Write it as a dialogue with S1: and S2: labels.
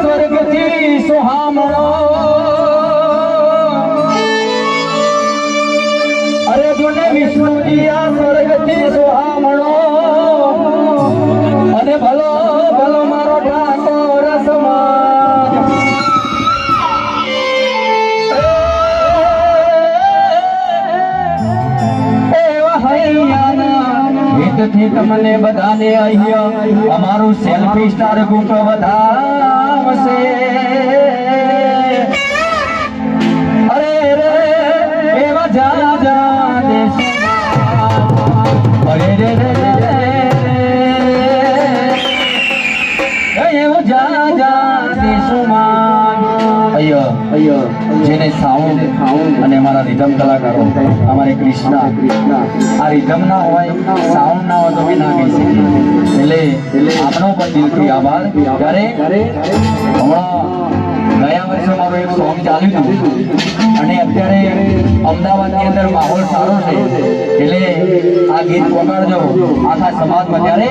S1: સ્વર્ગથી હૈયાના તમને બધાને અહીંયા અમારું સેલ્ફી સ્ટાર બુક વધાવશે અરે રે એવા જા જા રે જા જા દેશમાં અહીંયા અય્યર જેને સાઉન્ડ અને અમારા રિધમ કલાકારો. અમારે કૃષ્ણા. આ રિધમ ના હોય સાઉન્ડ ના હોય તો બી ના ગાઈ શકીએ એટલે આપણો પણ દિલથી આભાર. ત્યારે હમણાં ગયા વર્ષે મારું એક સોંગ ચાલ્યું હતું. અને અત્યારે અમદાવાદની અંદર માહોલ સારો છે. એટલે આ ગીત પહોંચાડજો આખા સમાજમાં. ત્યારે